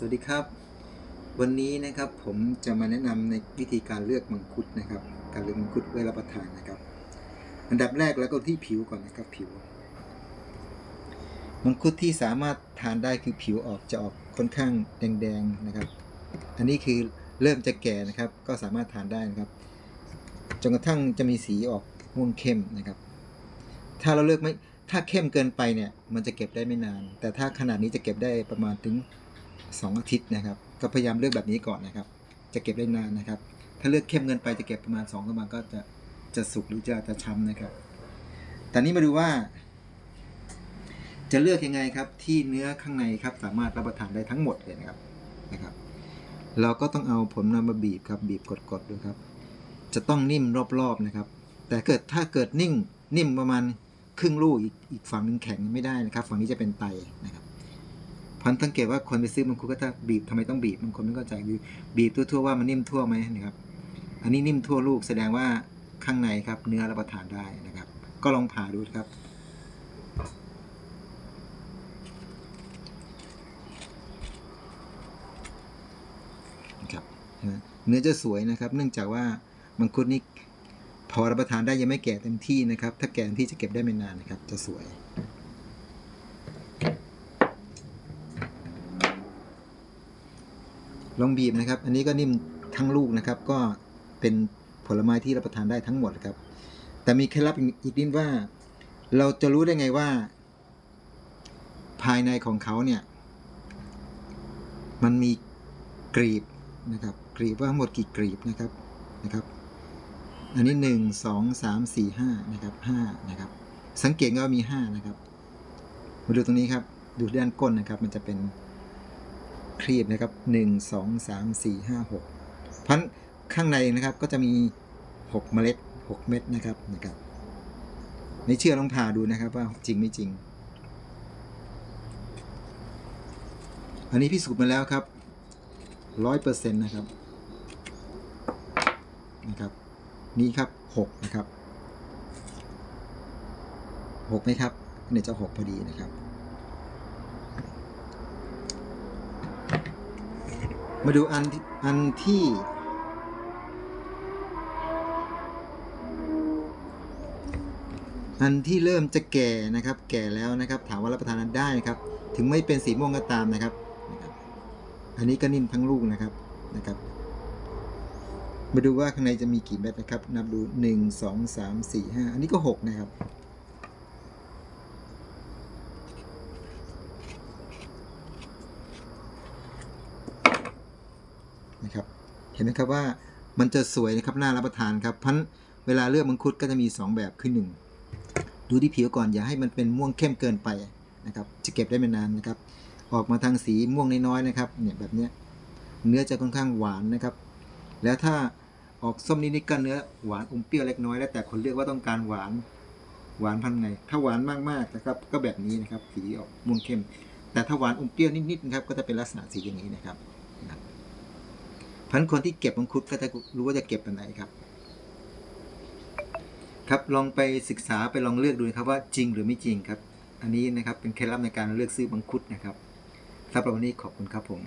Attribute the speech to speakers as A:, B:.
A: สวัสดีครับ วันนี้นะครับผมจะมาแนะนำในวิธีการเลือกมังคุดนะครับ การเลือกมังคุดไว้รับประทานนะครับ อันดับแรกแล้วก็ที่ผิวก่อนนะครับผิว มังคุดที่สามารถทานได้คือผิวออกจะออกค่อนข้างแดงๆนะครับ อันนี้คือเริ่มจะแก่นะครับ ก็สามารถทานได้นะครับจนกระทั่งจะมีสีออกม่วงเข้มนะครับ ถ้าเราเลือกไม่ถ้าเข้มเกินไปเนี่ยมันจะเก็บได้ไม่นาน แต่ถ้าขนาดนี้จะเก็บได้ประมาณถึง 2 อาทิตย์นะครับ ก็พยายามเลือกแบบนี้ก่อนนะครับ จะเก็บได้นานนะครับ ถ้าเลือกเข้มเกินไปจะเก็บประมาณ2องประมาณก็จะจะสุกหรือจะจะช้ำนะครับแต่นี้มาดูว่า จะเลือกยังไงครับ ที่เนื้อข้างในครับ สามารถรับประทานได้ทั้งหมดเลยนะครับนะครับ เราก็ต้องเอาผลนำมาบีบครับบีบกดๆดูครับ จะต้องนิ่มรอบๆนะครับ แต่เกิดถ้าเกิดนิ่งนิ่มประมาณครึ่งลูกอีกอีกฝั่งหนึงแข็งไม่ได้นะครับ ฝั่งนี้จะเป็นไตนะครับ พันสังเกตว่าคนไปซื้อมังคุก็ถ้าบีบทำไมต้องบีบบางคนไม่เข้าใจคือบีบทั่วๆว่ามันนิ่มทั่วไหมนะครับ อันนี้นิ่มทั่วลูกแสดงว่าข้างในครับเนื้อรับประทานได้นะครับ ก็ลองผ่าดูครับนะครับเนื้อจะสวยนะครับ เนื่องจากว่ามังคุดนี่พอรับประทานได้ยังไม่แก่เต็มที่นะครับ ถ้าแก่เต็มที่จะเก็บได้ไม่นานนะครับ จะสวย ลองบีบนะครับ อันนี้ก็นิ่มทั้งลูกนะครับ ก็เป็นผลไม้ที่รับประทานได้ทั้งหมดครับ แต่มีเคล็ดลับอีกนิดว่า เราจะรู้ได้ไงว่า ภายในของเขาเนี่ย มันมีกรีบนะครับ กรีบว่าทั้งหมดกี่กรีบนะครับนะครับ อันนี้หนึ่งสองสามสี่ห้านะครับห้านะครับ สังเกตว่ามีห้านะครับ มาดูตรงนี้ครับ ดูด้านก้นนะครับ มันจะเป็น ครีบนะครับหนึ่งสองสามสี่ห้าหกพันข้างในนะครับก็จะมีหกเมล็ดหกเม็ดนะครับนะครับ ไม่เชื่อลองผ่าดูนะครับว่าจริงไม่จริง อันนี้พิสูจน์มาแล้วครับร้อยเปอร์เซ็นต์นะครับนะครับ นี่ครับหกนะครับหกไหมครับเนี่ยจะหกพอดีนะครับ มาดูอันที่อันที่อันที่เริ่มจะแก่นะครับ แก่แล้วนะครับ ถามว่ารับประทานได้นะครับ ถึงไม่เป็นสีม่วงก็ตามนะครับนะครับ อันนี้ก็นิ่มทั้งลูกนะครับนะครับ มาดูว่าข้างในจะมีกี่เม็ดนะครับ นับดูหนึ่งสองสามสี่ห้าอันนี้ก็หกนะครับ นะครับ เห็นไหมครับว่ามันจะสวยนะครับน่ารับประทานครับเพราะฉะนั้นเวลาเลือกมังคุดก็จะมี 2 แบบคือหนึ่งดูที่ผิวก่อนอย่าให้มันเป็นม่วงเข้มเกินไปนะครับจะเก็บได้ไม่นานนะครับ ออกมาทางสีม่วงน้อยๆนะครับเนี่ยแบบเนี้ยเนื้อจะค่อนข้างหวานนะครับ แล้วถ้าออกส้มนิดๆก็เนื้อหวานอมเปรี้ยวเล็กน้อยแล้วแต่คนเลือกว่าต้องการหวานหวานพันไง ถ้าหวานมากๆนะครับ ก็แบบนี้นะครับสีออกม่วงเข้ม แต่ถ้าหวานอมเปรี้ยวนิดๆนะครับก็จะเป็นลักษณะสีอย่างนี้นะครับ พันคนที่เก็บมังคุดก็จะรู้ว่าจะเก็บแบบไหนครับ ครับลองไปศึกษาไปลองเลือกดูนะครับว่าจริงหรือไม่จริงครับ อันนี้นะครับเป็นเคล็ดลับในการเลือกซื้อมังคุดนะครับสำหรับวันนี้ขอบคุณครับผม